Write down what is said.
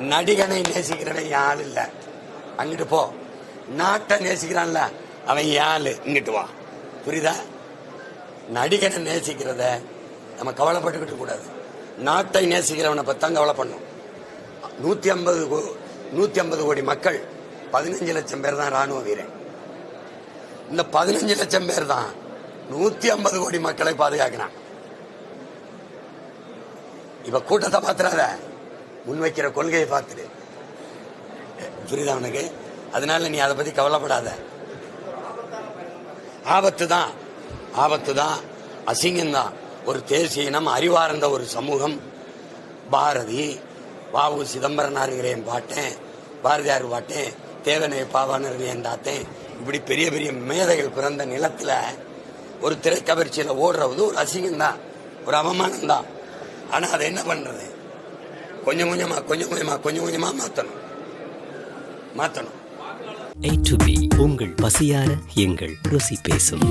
நடிகனை நேசிக்கிறவன் என் இல்லை இல்ல. அங்கிட்டு போ. நாட்டை நேசிக்கிறான்ல அவன் என் இங்கிட்டு வா. புரியுதா? நடிகனை நேசிக்கிறத நம்ம கவலைப்பட்டுக்கிட்டு கூடாது. நாட்டை நேசிக்கிறவனை பத்தி கவலை பண்ணும். நூத்தி ஐம்பது நூத்தி ஐம்பது கோடி மக்கள் பதினஞ்சு லட்சம் பேர் தான் ராணுவ வீரன் இந்த பதினஞ்சு லட்சம் பேர் தான் நூத்தி ஐம்பது கோடி மக்களை பாதுகாக்கிறான். இப்ப கூட்டத்தை பாத்துறாத முன்வைக்கிற கொள்கையை பார்த்துரு புரியுதா உனக்கு? அதனால நீ அதை பத்தி கவலைப்படாத. ஆபத்து தான். ஆபத்து தான். அசிங்கம்தான் ஒரு தேசிய இனம் அறிவார்ந்த ஒரு சமூகம். பாரதி வாவு சிதம்பரனாருங்கிறேன் பாட்டேன் பாரதியார் பாட்டேன் தேவனை பாவானர் தாத்தேன். இப்படி பெரிய பெரிய மேதைகள் பிறந்த நிலத்துல ஒரு திரைக்கவர்ச்சியில ஓடுறது ஒரு அசிங்கம் தான். ஒரு அவமானம் தான். ஆனா அதை என்ன பண்றது? கொஞ்சம் கொஞ்சமா கொஞ்சம் கொஞ்சமா கொஞ்சம் கொஞ்சமா மாத்தணும் மாத்தணும் A to B உங்கள் பசியார எங்கள் ருசி பேசும்.